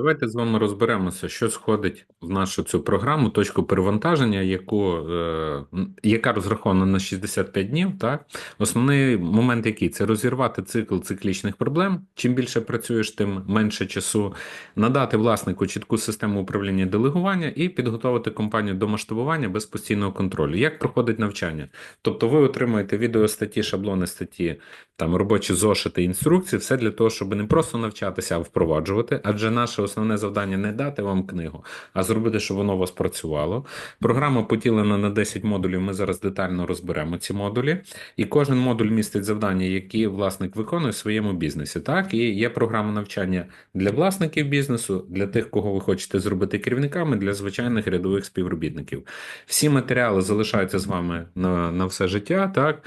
Давайте з вами розберемося, що сходить в нашу цю програму, точку перевантаження, яку, е, яка розрахована на 65 днів. Так? Основний момент який? Це розірвати цикл циклічних проблем. Чим більше працюєш, тим менше часу. Надати власнику чітку систему управління і делегування і підготувати компанію до масштабування без постійного контролю. Як проходить навчання? Тобто ви отримуєте відеостатті, шаблони статті, там робочі зошити, інструкції, все для того, щоб не просто навчатися, а впроваджувати. Адже наше основне завдання не дати вам книгу, а зробити, щоб воно у вас працювало. Програма поділена на 10 модулів. Ми зараз детально розберемо ці модулі. І кожен модуль містить завдання, які власник виконує в своєму бізнесі. Так, і є програма навчання для власників бізнесу, для тих, кого ви хочете зробити керівниками, для звичайних рядових співробітників. Всі матеріали залишаються з вами на, на все життя. Так.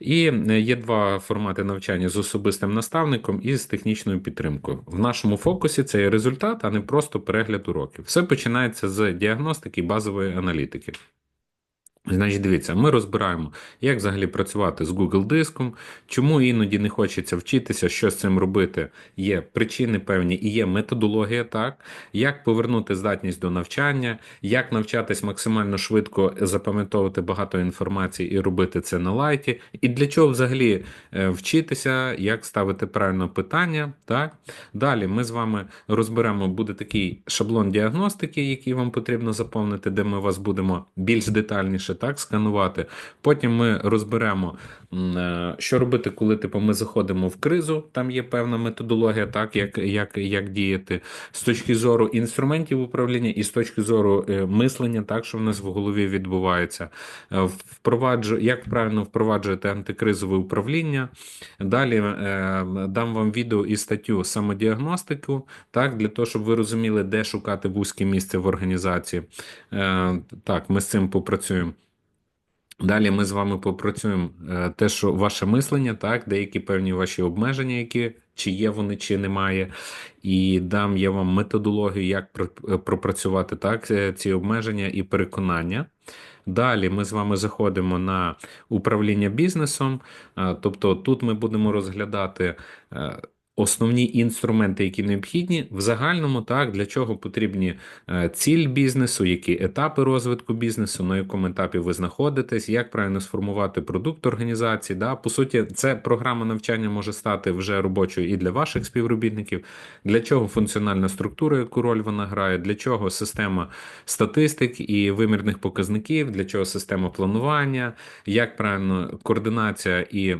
І е, є два формати навчання з особистим наставником і з технічною підтримкою. В нашому фокусі це є результат, а не просто перегляд уроків. Все починається з діагностики і базової аналітики. Значить, дивіться, ми розбираємо, як взагалі працювати з Google диском, чому іноді не хочеться вчитися, що з цим робити. Є причини певні і є методологія, так, як повернути здатність до навчання, як навчатись максимально швидко запам'ятовувати багато інформації і робити це на лайті, і для чого взагалі е, вчитися, як ставити правильно питання. Так. Далі ми з вами розберемо, буде такий шаблон діагностики, який вам потрібно заповнити, де ми вас будемо більш детальніше так сканувати. Потім ми розберемо, е, що робити, коли типу, ми заходимо в кризу. Там є певна методологія, так як, як, як діяти з точки зору інструментів управління і з точки зору е, мислення, так що в нас в голові відбувається. Е, Впроваджу, як правильно впроваджувати антикризове управління. Далі дам вам відео і статтю самодіагностику, так, для того, щоб ви розуміли, де шукати вузьке місце в організації. Так, ми з цим попрацюємо. Далі ми з вами попрацюємо е, те, що ваше мислення, так, деякі певні ваші обмеження, які чи є вони, чи немає, і дам я вам методологію, як е, пропрацювати так, е, ці обмеження і переконання. Далі ми з вами заходимо на управління бізнесом, тобто тут ми будемо розглядати. Е, Основні інструменти, які необхідні в загальному, так для чого потрібні е, ціль бізнесу, які етапи розвитку бізнесу, на якому етапі ви знаходитесь, як правильно сформувати продукт організації. Да? По суті, це програма навчання може стати вже робочою і для ваших співробітників. Для чого функціональна структура, яку роль вона грає, для чого система статистик і вимірних показників, для чого система планування, як правильно координація і.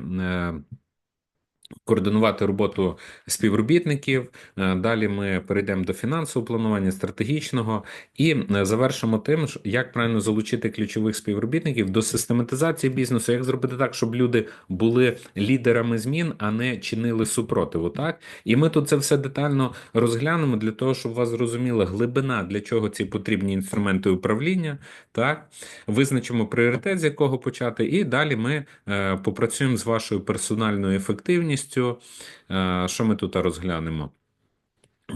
Координувати роботу співробітників. Е, Далі ми перейдемо до фінансового планування, стратегічного і е, завершимо тим, як правильно залучити ключових співробітників до систематизації бізнесу, як зробити так, щоб люди були лідерами змін, а не чинили супротиву. Так і ми тут це все детально розглянемо для того, щоб вас зрозуміла глибина, для чого ці потрібні інструменти управління. Так визначимо пріоритет, з якого почати, і далі ми е, попрацюємо з вашою персональною ефективністю. Е, Що ми тут розглянемо?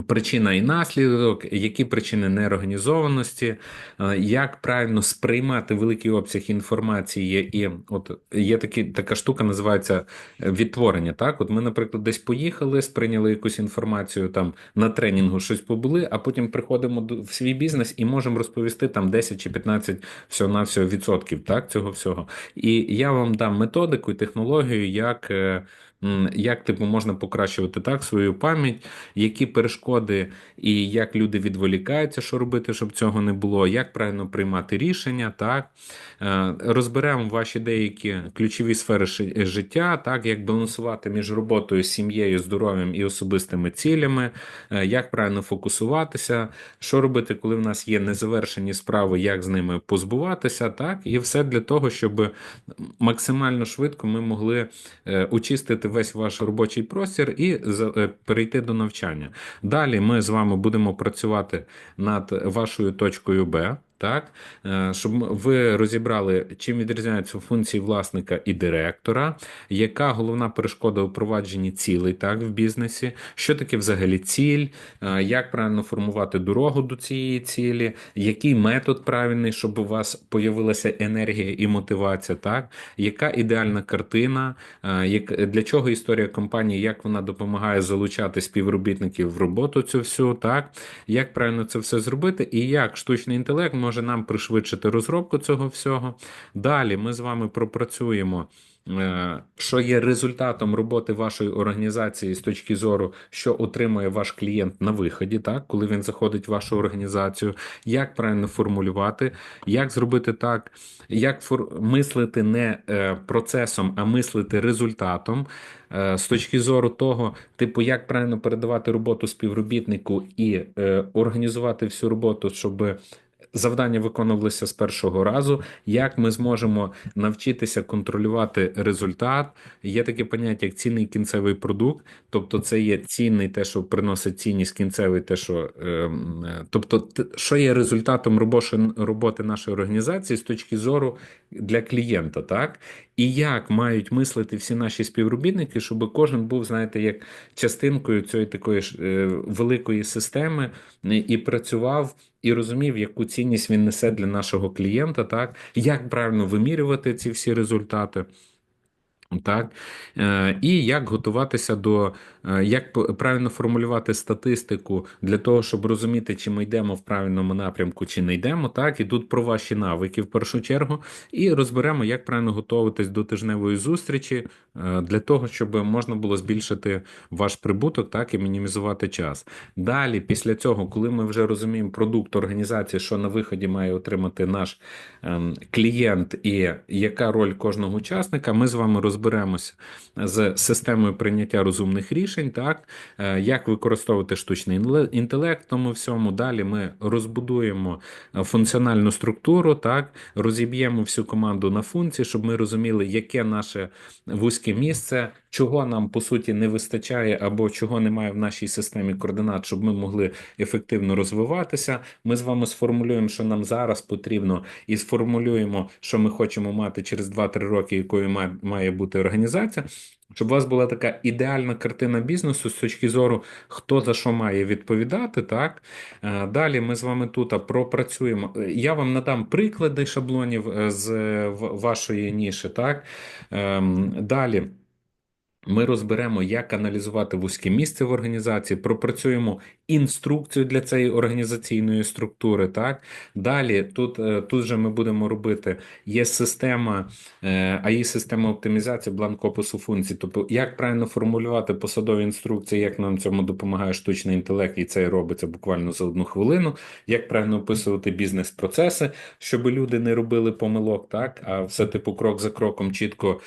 Причина і наслідок, які причини неорганізованості, е, як правильно сприймати великий обсяг інформації, і от є такі, така штука, називається е, відтворення. Так, от ми, наприклад, десь поїхали, сприйняли якусь інформацію там на тренінгу, щось побули, а потім приходимо в свій бізнес і можемо розповісти там 10 чи 15 всього на всього відсотків так, цього всього. І я вам дам методику і технологію, як. Як типу можна покращувати так свою пам'ять, які перешкоди і як люди відволікаються, що робити, щоб цього не було, як правильно приймати рішення, так? Е, розберемо ваші деякі ключові сфери життя, так? Як балансувати між роботою, сім'єю, здоров'ям і особистими цілями, е, як правильно фокусуватися, що робити, коли в нас є незавершені справи, як з ними позбуватися, так? І все для того, щоб максимально швидко ми могли е, очистити весь ваш робочий простір і е, перейти до навчання. Далі ми з вами будемо працювати над вашою точкою Б. Так, Е, щоб ви розібрали, чим відрізняються функції власника і директора, яка головна перешкода у провадженні цілей так в бізнесі, що таке взагалі ціль, е, як правильно формувати дорогу до цієї цілі, який метод правильний, щоб у вас появилася енергія і мотивація, так, яка ідеальна картина, е, для чого історія компанії, як вона допомагає залучати співробітників в роботу цю всю, так, як правильно це все зробити, і як штучний інтелект може нам пришвидшити розробку цього всього. Далі ми з вами пропрацюємо. е, Що є результатом роботи вашої організації з точки зору, що отримує ваш клієнт на виході, так коли він заходить в вашу організацію, як правильно формулювати, як зробити так, як фор... мислити не е, процесом, а мислити результатом, е, з точки зору того, типу, як правильно передавати роботу співробітнику і організувати всю роботу, щоб завдання виконувалися з першого разу. Як ми зможемо навчитися контролювати результат? Є таке поняття, як цінний кінцевий продукт, тобто це є цінний, те, що приносить цінність кінцевий, те, що ем, е, тобто, що є результатом роботи нашої організації з точки зору для клієнта, так? І як мають мислити всі наші співробітники, щоб кожен був, знаєте, як частинкою цієї такої ж е, великої системи е, і працював і розумів, яку цінність він несе для нашого клієнта, так як правильно вимірювати ці всі результати. Так, Е, і як готуватися до е, як правильно формулювати статистику для того, щоб розуміти, чи ми йдемо в правильному напрямку, чи не йдемо. Так, і тут про ваші навики в першу чергу, і розберемо, як правильно готуватись до тижневої зустрічі е, для того, щоб можна було збільшити ваш прибуток, так і мінімізувати час. Далі, після цього, коли ми вже розуміємо продукт організації, що на виході має отримати наш ем, клієнт і яка роль кожного учасника, ми з вами розберемося з системою прийняття розумних рішень, так е, як використовувати штучний інтелект тому всьому. Далі ми розбудуємо функціональну структуру, так розіб'ємо всю команду на функції, щоб ми розуміли, яке наше вузьке місце, чого нам по суті не вистачає, або чого немає в нашій системі координат, щоб ми могли ефективно розвиватися. Ми з вами сформулюємо, що нам зараз потрібно, і сформулюємо, що ми хочемо мати через 2-3 роки, якою має, бути організація. Щоб у вас була така ідеальна картина бізнесу з точки зору, хто за що має відповідати, так Е, далі ми з вами тут пропрацюємо. Е, Я вам надам приклади шаблонів е, з вашої ніші, так Ем, Далі. Ми розберемо, як аналізувати вузьке місце в організації, пропрацюємо інструкцію для цієї організаційної структури. Так далі тут, е, тут же ми будемо робити. Є система, е, а є система оптимізації бланк опису функцій. Тобто, як правильно формулювати посадові інструкції, як нам цьому допомагає штучний інтелект, і це робиться буквально за одну хвилину. Як правильно описувати бізнес-процеси, щоб люди не робили помилок, так а все типу крок за кроком чітко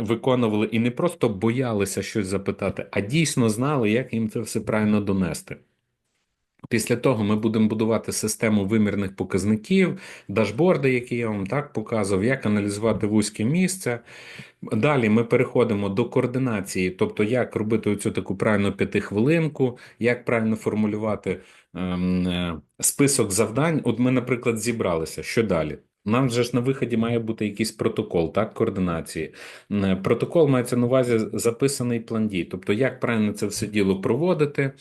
виконували і не просто боялися щось запитати, а дійсно знали, як їм це все правильно донести. Після того ми будемо будувати систему вимірних показників, дашборди, які я вам так показував, як аналізувати вузьке місце. Далі ми переходимо до координації, тобто як робити оцю таку правильну п'ятихвилинку, як правильно формулювати ем, е, список завдань. От ми, наприклад, зібралися. Що далі? Нам же ж на виході має бути якийсь протокол, так, координації. Е, Протокол мається на увазі записаний план дій, тобто як правильно це все діло проводити.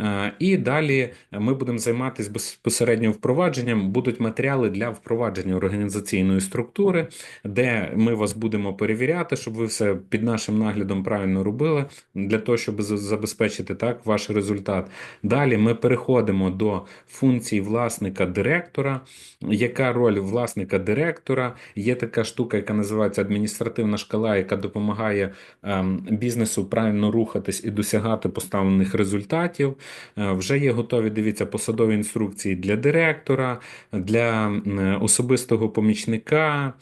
Е, І далі ми будемо займатися безпосередньо впровадженням. Будуть матеріали для впровадження організаційної структури, де ми вас будемо перевіряти, щоб ви все під нашим наглядом правильно робили, для того, щоб забезпечити так ваш результат. Далі ми переходимо до функцій власника директора. Яка роль власника директора? Є така штука, яка називається адміністративна шкала, яка допомагає ем, бізнесу правильно рухатись і досягати поставлених результатів. Е, Вже є готові, дивіться, посадові інструкції для директора, для м, особистого помічника.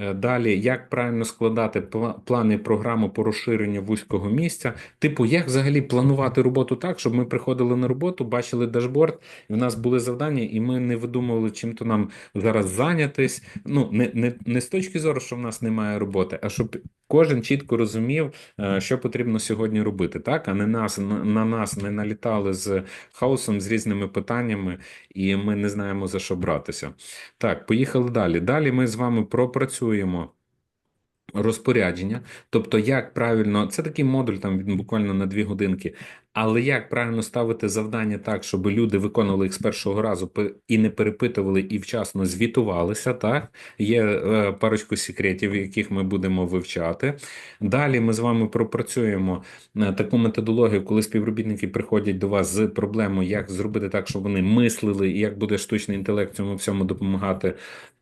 Е, Далі, як правильно складати плани програму по розширенню вузького місця. Типу, як взагалі планувати роботу так, щоб ми приходили на роботу, бачили дашборд, і в нас були завдання, і ми не видумували, чим то нам зараз зайнятись. Ну, не, не, не з точки зору, що в нас немає роботи, а щоб кожен чітко розумів, е, що потрібно сьогодні робити, так? А не нас на, на нас не налітали з хаосом, з різними питаннями, і ми не знаємо за що братися. Так, поїхали далі. Далі ми з вами пропрацюємо. Розпорядження, тобто, як правильно, це такий модуль, там буквально на дві годинки, але як правильно ставити завдання так, щоб люди виконували їх з першого разу і не перепитували, і вчасно звітувалися. Так, є е, парочку секретів, яких ми будемо вивчати. Далі ми з вами пропрацюємо е, таку методологію, коли співробітники приходять до вас з проблемою, як зробити так, щоб вони мислили, і як буде штучний інтелект цьому всьому допомагати.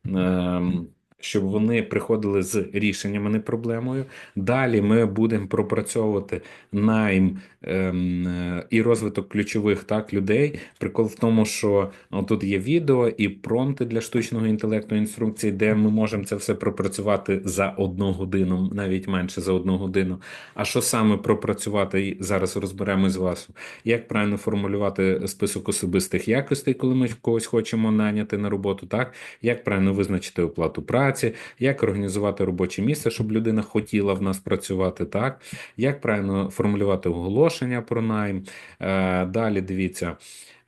ем, щоб вони приходили з рішенням, а не проблемою. Далі ми будемо пропрацьовувати найм ем, е, і розвиток ключових так людей. Прикол в тому, що тут є відео і промпти для штучного інтелекту, інструкції, де ми можемо це все пропрацювати за одну годину, навіть менше за одну годину. А що саме пропрацювати зараз розберемо з вас, як правильно формулювати список особистих якостей, коли ми когось хочемо наняти на роботу, так як правильно визначити оплату праці, як організувати робоче місце, щоб людина хотіла в нас працювати, так як правильно формулювати оголошення про найм. Е, Далі дивіться.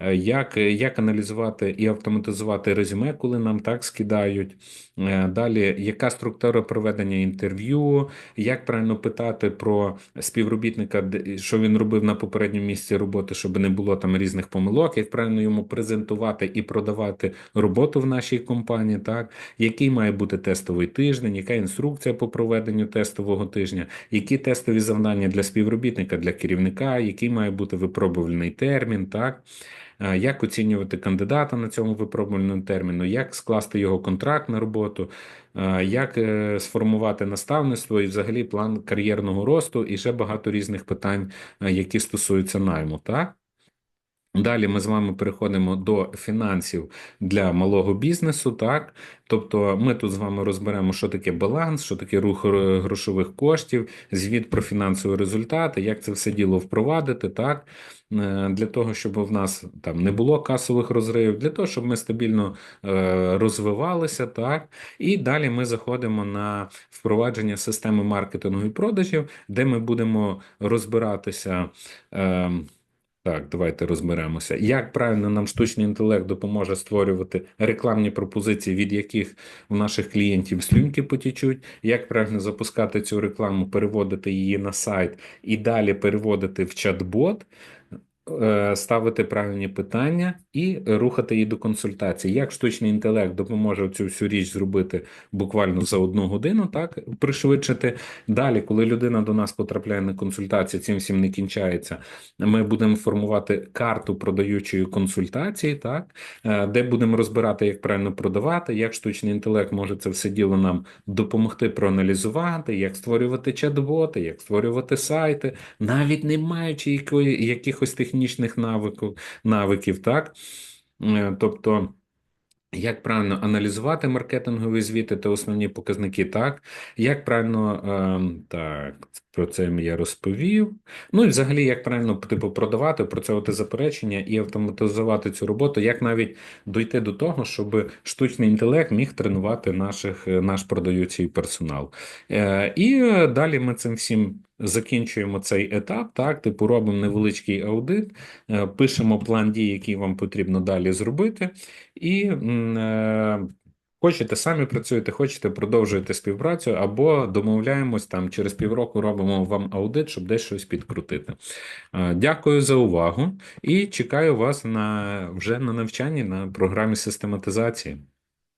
Е, Як, як аналізувати і автоматизувати резюме, коли нам так скидають? Е, Далі, яка структура проведення інтерв'ю, як правильно питати про співробітника, що він робив на попередньому місці роботи, щоб не було там різних помилок, як правильно йому презентувати і продавати роботу в нашій компанії, так? Який має бути тестовий тиждень, яка інструкція по проведенню тестового тижня, які тестові завдання для співробітника, для керівника, який має бути випробувальний термін, так? Як оцінювати кандидата на цьому випробувальному терміну, як скласти його контракт на роботу, як е, сформувати наставництво і взагалі план кар'єрного росту, і ще багато різних питань, е, які стосуються найму, так? Далі ми з вами переходимо до фінансів для малого бізнесу. Так, тобто ми тут з вами розберемо, що таке баланс, що таке рух е, грошових коштів, звіт про фінансові результати, як це все діло впровадити, так для того, щоб в нас там не було касових розривів, для того, щоб ми стабільно е, розвивалися, так і далі ми заходимо на впровадження системи маркетингу і продажів, де ми будемо розбиратися. Так, давайте розберемося. Як правильно нам штучний інтелект допоможе створювати рекламні пропозиції, від яких у наших клієнтів слюнки потічуть, як правильно запускати цю рекламу, переводити її на сайт і далі переводити в чат-бот, ставити правильні питання і рухати її до консультації. Як штучний інтелект допоможе цю всю річ зробити буквально за одну годину, так пришвидшити. Далі, коли людина до нас потрапляє на консультацію, цим всім не кінчається. Ми будемо формувати карту продаючої консультації, так е, де будемо розбирати, як правильно продавати, як штучний інтелект може це все діло нам допомогти проаналізувати, як створювати чат-боти, як створювати сайти, навіть не маючи якихось технічних навиків, навиків, так Е, тобто. Як правильно аналізувати маркетингові звіти та основні показники, так? Як правильно, ем, так, про це я розповів. Ну і взагалі, як правильно типу, продавати, оцього заперечення і автоматизувати цю роботу, як навіть дойти до того, щоб штучний інтелект міг тренувати наших, е, наш продаючий персонал. Е, і далі ми цим всім закінчуємо цей етап, так, типу, робимо невеличкий аудит, е, пишемо план дій, який вам потрібно далі зробити. І е, хочете самі працюєте, хочете продовжуєте співпрацю, або домовляємось там через півроку робимо вам аудит, щоб десь щось підкрутити. Е, Дякую за увагу і чекаю вас на вже на навчанні на програмі систематизації.